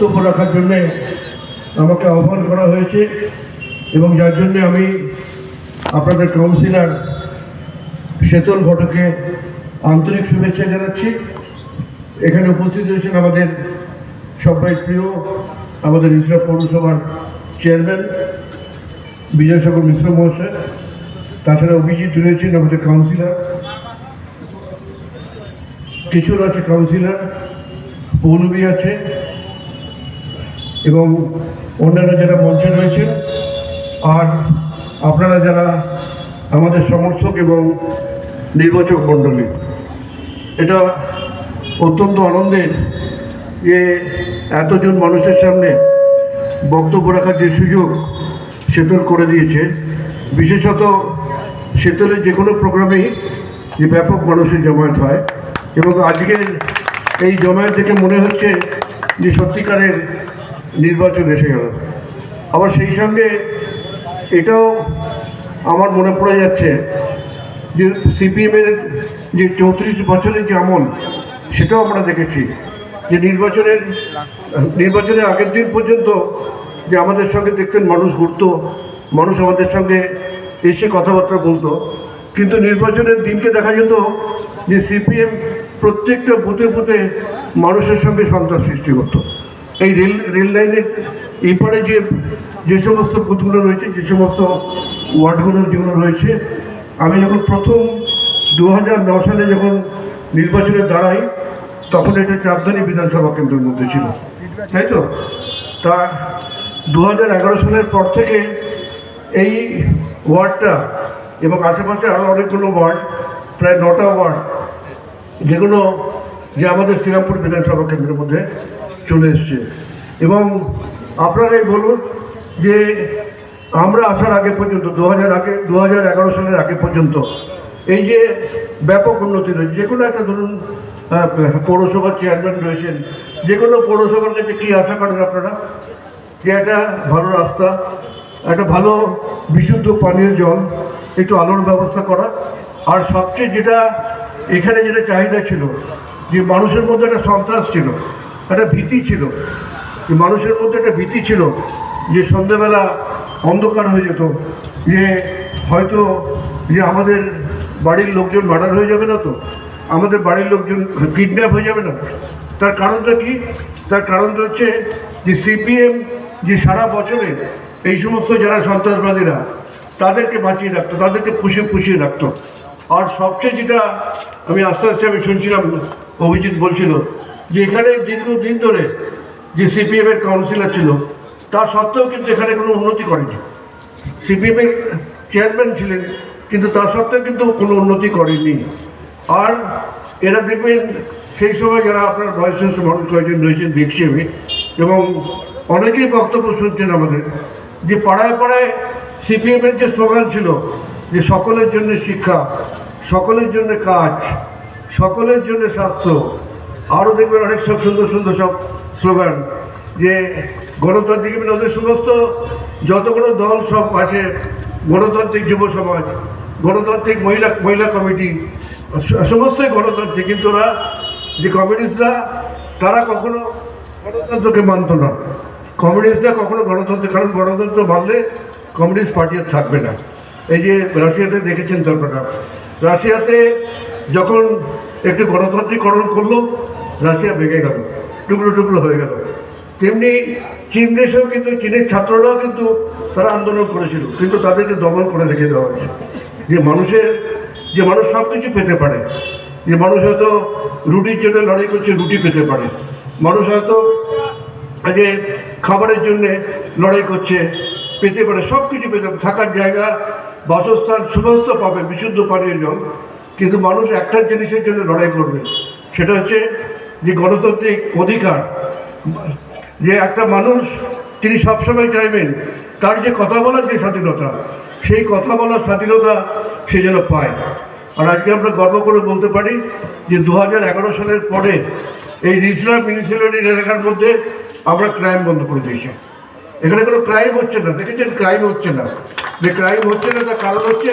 বক্তব্য রাখার জন্যে আমাকে আহ্বান করা হয়েছে এবং যার জন্য আমি আপনাদের কাউন্সিলর শেতল ঘটকে আন্তরিক শুভেচ্ছা জানাচ্ছি। এখানে উপস্থিত হয়েছেন আমাদের সবাই প্রিয়, আমাদের ইসরা পৌরসভার চেয়ারম্যান বিজয়সাগর মিশ্র মহাশয়, তাছাড়া অভিজিৎ রয়েছেন আমাদের কাউন্সিলর কিশোর আছে কাউন্সিলর পৌলবী আছে এবং অন্যান্য যারা মঞ্চে রয়েছেন আর আপনারা যারা আমাদের সমর্থক এবং নির্বাচক মণ্ডলী, এটা অত্যন্ত আনন্দের যে এতজন মানুষের সামনে বক্তব্য রাখার যে সুযোগ সেতল করে দিয়েছে। বিশেষত সেতলের যে কোনো প্রোগ্রামেই যে ব্যাপক মানুষের জমায়েত হয় এবং আজকের এই জমায়েত থেকে মনে হচ্ছে যে সত্যিকারের নির্বাচন এসে গেল। আবার সেই সঙ্গে এটাও আমার মনে পড়ে যাচ্ছে যে সিপিএমের যে চৌত্রিশ বছরের যে আমল, সেটাও আমরা দেখেছি। যে নির্বাচনের নির্বাচনের আগের দিন পর্যন্ত যে আমাদের সঙ্গে দেখতেন মানুষ ঘুরতো, মানুষ আমাদের সঙ্গে এসে কথাবার্তা বলতো। কিন্তু নির্বাচনের দিনকে দেখা যেত যে সিপিএম প্রত্যেকটা বুথে বুথে মানুষের সঙ্গে সন্ত্রাস সৃষ্টি করতো। এই রেল রেল লাইনের এপারে যে যে সমস্ত বুথগুলো রয়েছে, যে সমস্ত ওয়ার্ডগুলো যেগুলো রয়েছে, আমি যখন প্রথম দু সালে যখন নির্বাচনে দাঁড়াই, তখন এটা চারদানি বিধানসভা কেন্দ্রের মধ্যে ছিল। তাই তো? তা দু হাজার এগারো সালের পর থেকে এই ওয়ার্ডটা এবং আশেপাশে আরও অনেকগুলো ওয়ার্ড, প্রায় নটা ওয়ার্ড, যেগুলো যে আমাদের শ্রীরামপুর বিধানসভা কেন্দ্রের মধ্যে চলে এসছে। এবং আপনারাই বলুন যে আমরা আসার আগে পর্যন্ত দু হাজার আগে দু হাজার এগারো সালের আগে পর্যন্ত এই যে ব্যাপক উন্নতি রয়েছে, যে কোনো একটা ধরুন পৌরসভার চেয়ারম্যান রয়েছেন, যে কোনো পৌরসভার কাছে কী আশা করেন আপনারা? যে একটা ভালো রাস্তা, একটা ভালো বিশুদ্ধ পানীয় জল, একটু আলোর ব্যবস্থা করা। আর সবচেয়ে যেটা, এখানে যেটা চাহিদা ছিল, যে মানুষের মধ্যে একটা সন্ত্রাস ছিল একটা ভীতি ছিল। মানুষের মধ্যে একটা ভীতি ছিল যে সন্ধ্যেবেলা অন্ধকার হয়ে যেত, যে হয়তো যে আমাদের বাড়ির লোকজন মার্ডার হয়ে যাবে না তো? আমাদের বাড়ির লোকজন কিডন্যাপ হয়ে যাবে না? তার কারণটা কি? তার কারণটা হচ্ছে যে সিপিএম যে সারা বছরে এই সমস্ত যারা সন্ত্রাসবাদীরা, তাদেরকে বাঁচিয়ে রাখতো, তাদেরকে পুষিয়ে পুষিয়ে রাখতো। আর সবচেয়ে যেটা আমি আস্তে আস্তে আমি শুনছিলাম, অভিজিৎ বলছিল যে এখানে দীর্ঘদিন ধরে যে সিপিএমের কাউন্সিলর ছিল তা সত্ত্বেও কিন্তু এখানে কোনো উন্নতি করেনি। সিপিএমের চেয়ারম্যান ছিলেন, কিন্তু তা সত্ত্বেও কিন্তু কোনো উন্নতি করেনি। আর এরা দেখবেন, সেই সময় যারা আপনার বয়সের মানুষ কয়েকজন রয়েছেন দেখছি আমি এবং অনেকেই বক্তব্য শুনছেন আমাদের, যে পাড়ায় পাড়ায় সিপিএমের যে স্লোগান ছিল, যে সকলের জন্য শিক্ষা, সকলের জন্য কাজ, সকলের জন্য স্বাস্থ্য আরও দেখবেন অনেক সব সুন্দর সুন্দর সব স্লোগান যে গণতান্ত্রিক মানে ওদের সমস্ত যতগুলো দল সব আছে, গণতান্ত্রিক যুব সমাজ, গণতান্ত্রিক মহিলা মহিলা কমিটি, সমস্তই গণতান্ত্রিক, কিন্তু ওরা যে কমিউনিস্টরা, তারা কখনো গণতন্ত্রকে মানত না। কমিউনিস্টরা কখনো গণতন্ত্র, কারণ গণতন্ত্র মানলে কমিউনিস্ট পার্টি আর থাকবে না। এই যে রাশিয়াতে দেখেছেন তো রাশিয়াতে যখন একটু গণতান্ত্রিকরণ করল রাশিয়া ভেঙে গেল, টুকরো টুকরো হয়ে গেল। তেমনি চীন দেশেও কিন্তু, চীনের ছাত্ররাও কিন্তু তারা আন্দোলন করেছিল, কিন্তু তাদেরকে দমন করে রেখে দেওয়া হয়েছে। যে মানুষের, যে মানুষ সব কিছু পেতে পারে, যে মানুষ হয়তো রুটির জন্য লড়াই করছে, রুটি পেতে পারে। মানুষ হয়তো যে খাবারের জন্য লড়াই করছে, পেতে পারে সব কিছু পেতে থাকার জায়গা, বাসস্থান সমস্ত পাবে, বিশুদ্ধ পানীয় জল। কিন্তু মানুষ একটা জিনিসের জন্য লড়াই করবে, সেটা হচ্ছে যে গণতান্ত্রিক অধিকার, যে একটা মানুষ তিনি সবসময় চাইবেন, তার যে কথা বলার যে স্বাধীনতা, সেই কথা বলার স্বাধীনতা সে যেন পায়। আর আজকে আমরা গর্ব করে বলতে পারি যে দু হাজার এগারো সালের পরে এই রিজনাল মিউনিসিপ্যালিটি এলাকার মধ্যে আমরা ক্রাইম বন্ধ করে দিয়েছি। এখানে কোনো ক্রাইম হচ্ছে না, দেখেছেন? ক্রাইম হচ্ছে না। যে ক্রাইম হচ্ছে না, তার কারণ হচ্ছে